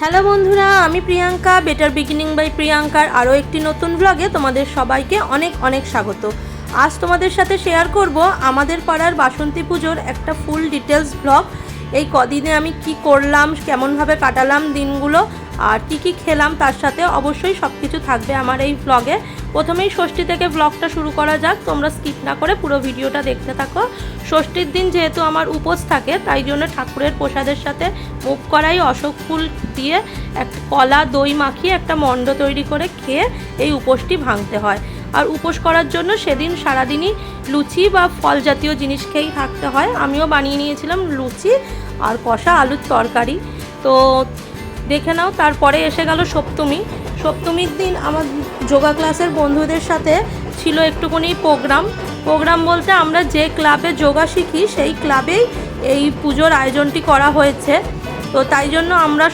Hello বন্ধুরা, আমি Priyanka better beginning by প্রিয়াঙ্কার আরও একটি নতুন ব্লগে তোমাদের সবাইকে অনেক অনেক স্বাগত। আজ তোমাদের সাথে শেয়ার করব আমাদের পাড়ার বাসন্তী পুজোর একটা ফুল ডিটেলস ব্লগ এই কদিনে আমি কি করলাম, কেমনভাবে কাটালাম দিনগুলো আর কি কি খেলাম তার সাথে অবশ্যই সব কিছু থাকবে আমার এই ব্লগে প্রথমেই ষষ্ঠী থেকে ব্লগটা শুরু করা যাক, তোমরা স্কিপ না করে পুরো ভিডিওটা দেখতে থাকো। ষষ্ঠীর দিন যেহেতু আমার উপোস থাকে, তাই জন্য ঠাকুরের প্রসাদের সাথে মুখ করাই অশোক ফুল দিয়ে এক কলা দই মাখিয়ে একটা মণ্ড তৈরি করে খেয়ে এই উপোসটি ভাঙতে হয়। আর উপোস করার জন্য সেদিন সারাদিনই লুচি বা ফল জাতীয় জিনিস খেয়েই থাকতে হয়। আমিও বানিয়ে নিয়েছিলাম লুচি আর কষা আলুর তরকারি। তো দেখে নাও, তারপরে এসে গেল সপ্তমী। সপ্তমীর দিন আমার যোগা ক্লাসের বন্ধুদের সাথে ছিল একটুখানি প্রোগ্রাম। প্রোগ্রাম বলতে আমরা যে ক্লাবে যোগা শিখি, সেই ক্লাবেই এই পুজোর আয়োজনটি করা হয়েছে। তো তাই জন্য আমরা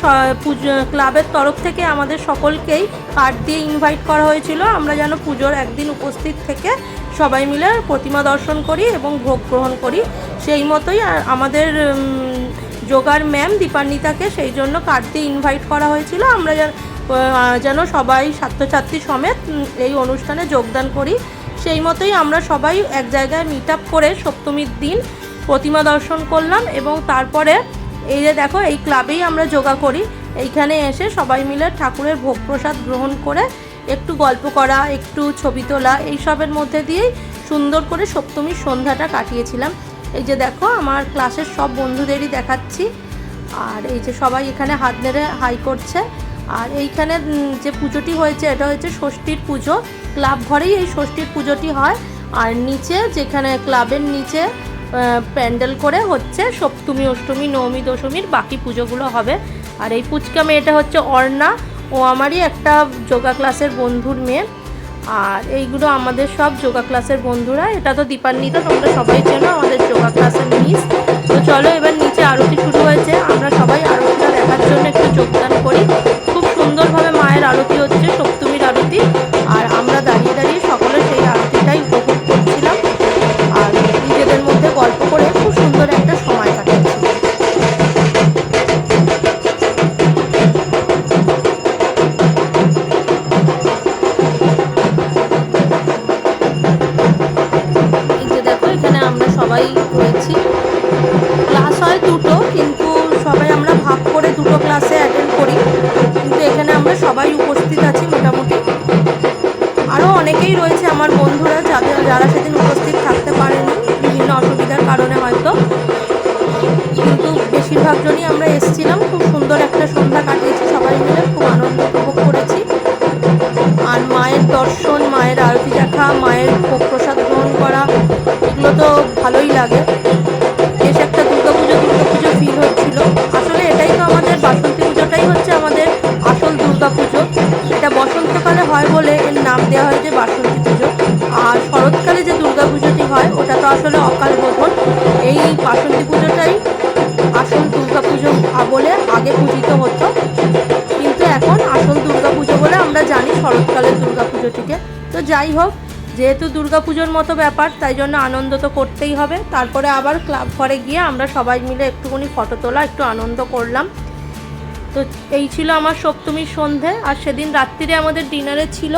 পুজো, ক্লাবের তরফ থেকে আমাদের সকলকেই কার্ড দিয়ে ইনভাইট করা হয়েছিল। আমরা যেন পুজোর একদিন উপস্থিত থেকে সবাই মিলে প্রতিমা দর্শন করি এবং ভোগ গ্রহণ করি। সেই মতোই আমাদের যোগার ম্যাম দীপান্বিতাকে, সেই জন্য কার্ড ইনভাইট করা হয়েছিল। আমরা যেন সবাই ছাত্রছাত্রী সমেত এই অনুষ্ঠানে যোগদান করি। সেই মতোই আমরা সবাই এক জায়গায় মিট আপ করে সপ্তমীর দিন প্রতিমা দর্শন করলাম এবং তারপরে এই যে দেখো, এই ক্লাবেই আমরা যোগা করি। এইখানে এসে সবাই মিলে ঠাকুরের ভোগ প্রসাদ গ্রহণ করে একটু গল্প করা, একটু ছবি তোলা, এইসবের মধ্যে দিয়েই সুন্দর করে সপ্তমীর সন্ধ্যাটা কাটিয়েছিলাম। এই যে দেখো, আমার ক্লাসের সব বন্ধুদেরই দেখাচ্ছি। আর এই যে সবাই এখানে হাত নেড়ে হাই করছে। আর এইখানে যে পুজোটি হয়েছে, এটা হচ্ছে ষষ্ঠীর পুজো। ক্লাব ঘরেই এই ষষ্ঠীর পুজোটি হয়। আর নিচে, যেখানে ক্লাবের নিচে প্যান্ডেল করে হচ্ছে সপ্তমী, অষ্টমী, নবমী, দশমীর বাকি পুজোগুলো হবে। আর এই পুচকা মেয়েটা হচ্ছে অর্ণা। ও আমারই একটা যোগা ক্লাসের বন্ধুর মেয়ে। আর এইগুলো আমাদের সব যোগা ক্লাসের বন্ধুরা, এটা তো দীপান্বিতা, তোমরা সবাই চেনো আমাদের যোগা ক্লাসের মিস। তো চলো এবার নিচে আরতি শুরু হয়েছে, আমরা সবাই আরতিটা দেখার জন্য একটু যোগদান করি। খুব সুন্দরভাবে মায়ের আরতি হচ্ছে হয় দুটো, কিন্তু সবাই আমরা ভাগ করে দুটো ক্লাসে অ্যাটেন্ড করি। কিন্তু এখানে আমরা সবাই উপস্থিত আছি মোটামুটি। আরও অনেকেই রয়েছে আমার বন্ধুরা, যাদের, যারা সেদিন উপস্থিত থাকতে পারেনি, বিভিন্ন অসুবিধার কারণে হয়তো। কিন্তু বেশিরভাগ জনই আমরা এসেছিলাম, খুব সুন্দর একটা সন্ধ্যা কাটিয়েছি, সবাই মিলে খুব আনন্দ উপভোগ করেছি। আর মায়ের দর্শন, মায়ের আরতি দেখা, মায়ের ভোগ প্রসাদ গ্রহণ করা, এগুলো তো ভালোই লাগে। নাম দেওয়া হয়েছে বাসন্তী পুজো। আর শরৎকালে যে দুর্গা পুজোটি হয়, ওটা তো আসলে অকাল বোধন এই বাসন্তী পুজোটাই আসল দুর্গাপুজো বলে আগে পূজিত হতো। কিন্তু এখন আসল দুর্গা পুজো বলে আমরা জানি শরৎকালের দুর্গা পুজোটিকে। তো যাই হোক, যেহেতু দুর্গাপুজোর মতো ব্যাপার, তাই জন্য আনন্দ তো করতেই হবে। তারপরে আবার ক্লাব ঘরে গিয়ে আমরা সবাই মিলে একটুখানি ফটো তোলা, একটু আনন্দ করলাম। তো এই ছিল আমার সপ্তমীর সন্ধে। আর সেদিন রাত্রিরে আমাদের ডিনারে ছিল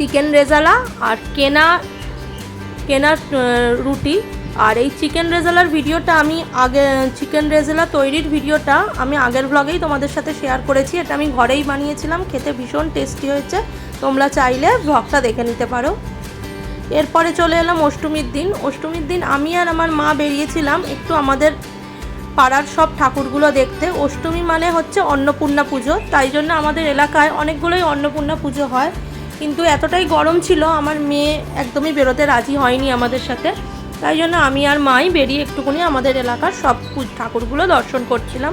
চিকেন রেজালা আর কেনা, কেনার রুটি। আর এই চিকেন রেজালার ভিডিওটা আমি আগে, চিকেন রেজালা তৈরির ভিডিওটা আমি আগের ব্লগেই তোমাদের সাথে শেয়ার করেছি। এটা আমি ঘরেই বানিয়েছিলাম, খেতে ভীষণ টেস্টি হয়েছে। তোমরা চাইলে ব্লগটা দেখে নিতে পারো। এরপরে চলে এলাম অষ্টমীর দিন। অষ্টমীর দিন আমি আর আমার মা বেরিয়েছিলাম একটু আমাদের পাড়ার সব ঠাকুরগুলো দেখতে। অষ্টমী মানে হচ্ছে অন্নপূর্ণা পুজো, তাই জন্য আমাদের এলাকায় অনেকগুলোই অন্নপূর্ণা পুজো হয়। কিন্তু এতটাই গরম ছিল, আমার মেয়ে একদমই বেরোতে রাজি হয়নি আমাদের সাথে। তাই জন্য আমি আর মাই বেরিয়ে একটুখানি আমাদের এলাকার সব ঠাকুরগুলো দর্শন করছিলাম।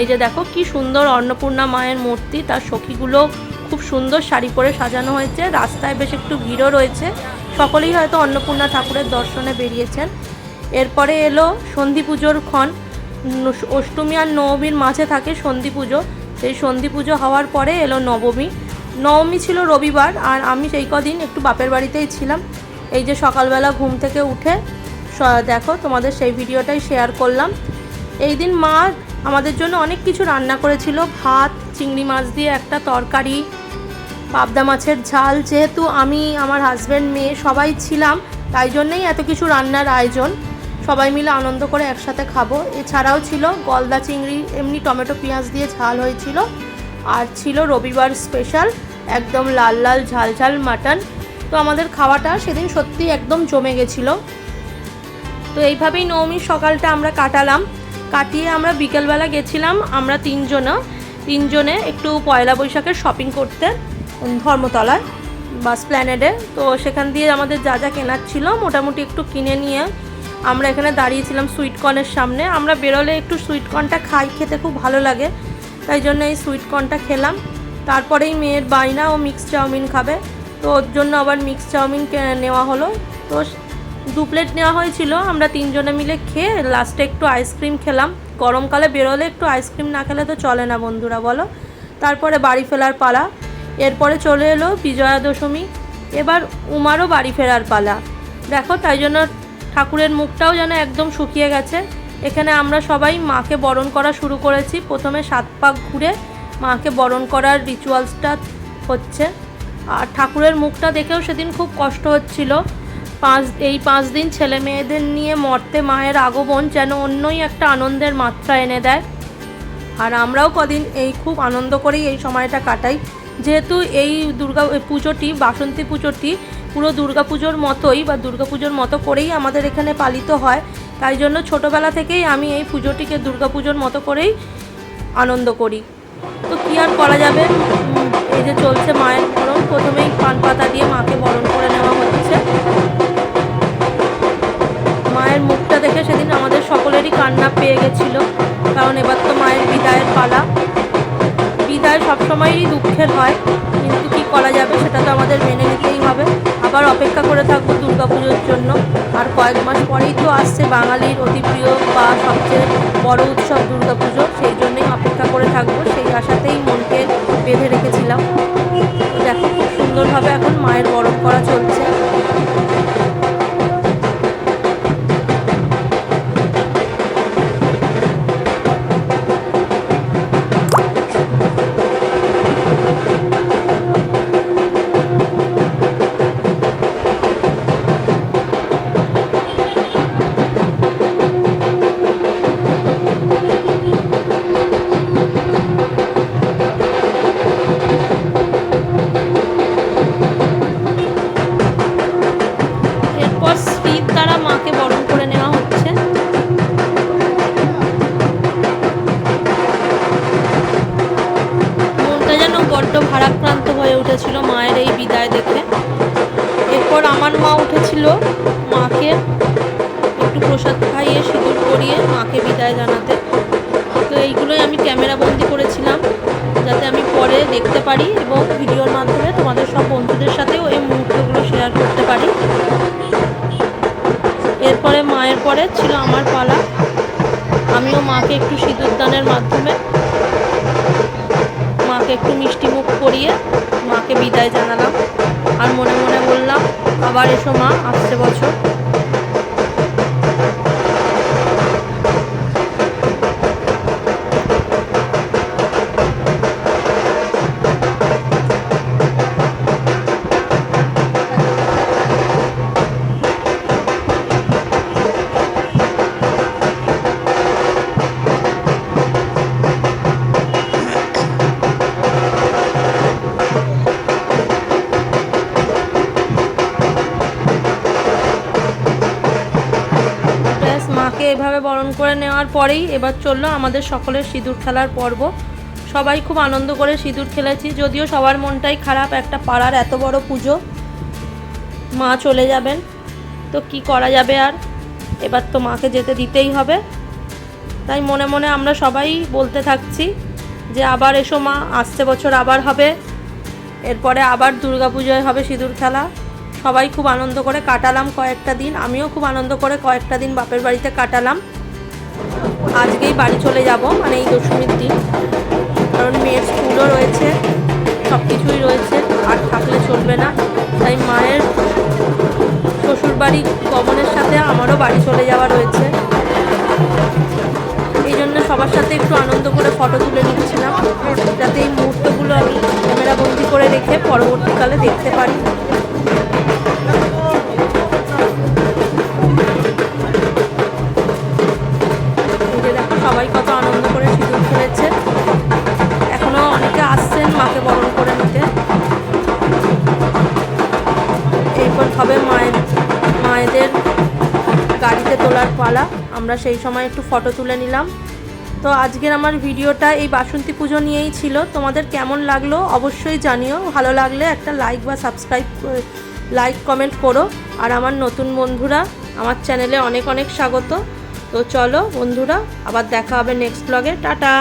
এই যে দেখো কি সুন্দর অন্নপূর্ণা মায়ের মূর্তি, তার সখীগুলো খুব সুন্দর শাড়ি পরে সাজানো হয়েছে। রাস্তায় বেশ একটু ভিড়ও রয়েছে। সকলেই হয়তো অন্নপূর্ণা ঠাকুরের দর্শনে বেরিয়েছেন। এরপরে এলো সন্ধি পুজোর ক্ষণ অষ্টমী আর নবমীর মাঝে থাকে সন্ধি পুজো সেই সন্ধি পুজো হওয়ার পরে এলো নবমী। নবমী ছিল রবিবার আর আমি সেই কদিন একটু বাপের বাড়িতেই ছিলাম। এই যে সকালবেলা ঘুম থেকে উঠে দেখো তোমাদের সেই ভিডিওটাই শেয়ার করলাম। এই দিন মা আমাদের জন্য অনেক কিছু রান্না করেছিল। ভাত, চিংড়ি মাছ দিয়ে একটা তরকারি, পাবদা মাছের ঝাল। যেহেতু আমি, আমার হাজব্যান্ড মেয়ে সবাই ছিলাম, তাই জন্যেই এত কিছু রান্নার আয়োজন। সবাই মিলে আনন্দ করে একসাথে খাব। এছাড়াও ছিল গলদা চিংড়ি, এমনি টমেটো, পেঁয়াজ দিয়ে ঝাল হয়েছিল। আর ছিল রবিবার স্পেশাল একদম লাল লাল ঝাল ঝাল মাটন তো আমাদের খাওয়াটা সেদিন সত্যি একদম জমে গেছিল। তো এইভাবেই নবমীর সকালটা আমরা কাটালাম। কাটিয়ে আমরা বিকেলবেলা গেছিলাম আমরা তিনজনা। তিনজনে একটু পয়লা বৈশাখের শপিং করতে, ধর্মতলায়, বাস প্ল্যানেডে। তো সেখান দিয়ে আমাদের যা যা কেনার ছিল মোটামুটি একটু কিনে নিয়ে আমরা এখানে দাঁড়িয়েছিলাম সুইটকর্নের সামনে। আমরা বেরোলে একটু সুইটকর্নটা খাই, খেতে খুব ভালো লাগে। তাই জন্য এই সুইটকর্নটা খেলাম। তারপরেই মেয়ের বাইনা ও মিক্স চাউমিন খাবে। তো ওর জন্য আবার মিক্স চাউমিন নেওয়া হলো। তো দু প্লেট নেওয়া হয়েছিল, আমরা তিনজনে মিলে খেয়ে লাস্টে একটু আইসক্রিম খেলাম। গরমকালে বেরোলে একটু আইসক্রিম না খেলে তো চলে না বন্ধুরা, বলো? তারপরে বাড়ি ফেরার পালা। এরপরে চলে এলো বিজয়া দশমী। এবার উমারও বাড়ি ফেরার পালা। দেখো, তাই জন্য ঠাকুরের মুখটাও যেন একদম শুকিয়ে গেছে। এখানে আমরা সবাই মাকে বরণ করা শুরু করেছি। প্রথমে সাত পাক ঘুরে মাকে বরণ করার রিচুয়ালসটা হচ্ছে। আর ঠাকুরের মুখটা দেখেও সেদিন খুব কষ্ট হচ্ছিল। পাঁচ, এই পাঁচ দিন ছেলে মেয়েদের নিয়ে মর্তে মায়ের আগমন যেন অন্যই একটা আনন্দের মাত্রা এনে দেয়। আর আমরাও কদিন এই খুব আনন্দ করেই এই সময়টা কাটাই। যেহেতু এই দুর্গা পুজোটি, বাসন্তী পুজোটি পুরো দুর্গা পুজোর মতোই বা দুর্গা পুজোর মতো করেই আমাদের এখানে পালিত হয়। তাই জন্য ছোটোবেলা থেকেই আমি এই পুজোটিকে পুজোর মতো করেই আনন্দ করি। তো কী আর করা যাবে? এই যে চলছে মায়ের বরণ, প্রথমেই পান পাতা দিয়ে মাকে বরণ করে নেওয়া হচ্ছে। মায়ের মুখটা দেখে সেদিন আমাদের সকলেরই কান্না পেয়ে গেছিল, কারণ এবার তো মায়ের বিদায়ের পালা। বিদায় সবসময়ই দুঃখের হয়, কিন্তু কি করা যাবে সেটা তো আমাদের মেনে আবার অপেক্ষা করে থাকব দুর্গাপুজোর জন্য। আর কয়েক মাস পরেই তো আসছে বাঙালির অতি প্রিয় বা সবচেয়ে বড় উৎসব দুর্গাপুজো সেই জন্যেই অপেক্ষা করে থাকব। সেই আশাতেই মনকে বেঁধে রেখেছিলাম। দেখো, খুব সুন্দরভাবে এখন মায়ের বরফ করা চলছে। হয়ে উঠেছিল মায়ের এই বিদায় দেখে। এরপর আমার মা উঠেছিল মাকে একটু প্রসাদ খাইয়ে, সিঁদুর করিয়ে মাকে বিদায় জানাতে। তো এইগুলোই আমি ক্যামেরা বন্দি করেছিলাম, যাতে আমি পরে দেখতে পারি এবং ভিডিওর মাধ্যমে তোমাদের সব বন্ধুদের সাথেও এই মুহূর্তগুলো শেয়ার করতে পারি। এরপরে মায়ের পরে ছিল আমার পালা। আমিও মাকে একটু সিঁদুর দানের মাধ্যমে, মাকে একটু মিষ্টি মুখ করিয়ে বিদায় জানালাম। আর মনে মনে বললাম আবার এসো মা আসছে বছর। এভাবে বরণ করে নেওয়ার পরেই এবার চলল আমাদের সকলের সিঁদুর খেলার পর্ব। সবাই খুব আনন্দ করে সিঁদুর খেলেছি, যদিও সবার মনটাই খারাপ, একটা পাড়ার এত বড় পুজো, মা চলে যাবেন, তো কি করা যাবে আর? এবার তো মাকে যেতে দিতেই হবে। তাই মনে মনে আমরা সবাই বলতে থাকছি যে আবার এসো মা, আসছে বছর আবার হবে, এরপরে আবার দুর্গাপুজোয় হবে সিঁদুর খেলা। সবাই খুব আনন্দ করে কাটালাম কয়েকটা দিন। আমিও খুব আনন্দ করে কয়েকটা দিন বাপের বাড়িতে কাটালাম। আজকেই বাড়ি চলে যাব মানে এই দশমীর দিন। কারণ মেয়ের স্কুলও রয়েছে সব কিছুই রয়েছে, আর থাকলে চলবে না। তাই মায়ের শ্বশুরবাড়ি গমনের সাথে আমারও বাড়ি চলে যাওয়া রয়েছে। এই জন্য সবার সাথে একটু আনন্দ করে ফটো তুলে নিচ্ছিলাম। যাতে এই মুহূর্তগুলো আমি ক্যামেরাবন্দি করে রেখে পরবর্তীকালে দেখতে পারি। হবে মায়ের, মায়েদের গাড়িতে তোলার পালা। আমরা সেই সময় একটু ফটো তুলে নিলাম। তো আজকের আমার ভিডিওটা এই বাসন্তী পুজো নিয়েই ছিল। তোমাদের কেমন লাগল অবশ্যই জানিও। ভালো লাগলে একটা লাইক বা সাবস্ক্রাইব লাইক কমেন্ট করো। আর আমার নতুন বন্ধুরা, আমার চ্যানেলে অনেক অনেক স্বাগত। তো চলো বন্ধুরা, আবার দেখা হবে নেক্সট ব্লগে টাটা!